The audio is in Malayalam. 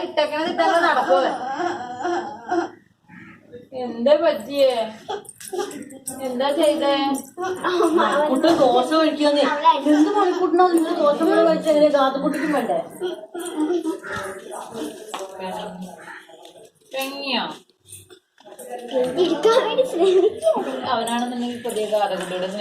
ഇട്ടേക്കണത് ഇട്ടല്ല നടക്കോ എന്താ പറ്റിയേ? എന്താ ചെയ്തേ? കുട്ടി ദോശ കഴിക്കാന്നേ എന്ത് മണിക്കൂട്ടിനോ നിങ്ങൾ ദോശ കൂടെ കഴിച്ചെങ്ങനെ ഗാത്തുകുട്ടിക്കും വേണ്ടേ? പെങ്ങിയോ അവനാണെന്നുണ്ടെങ്കിൽ പുതിയ കാതകുട്ടിയുടെ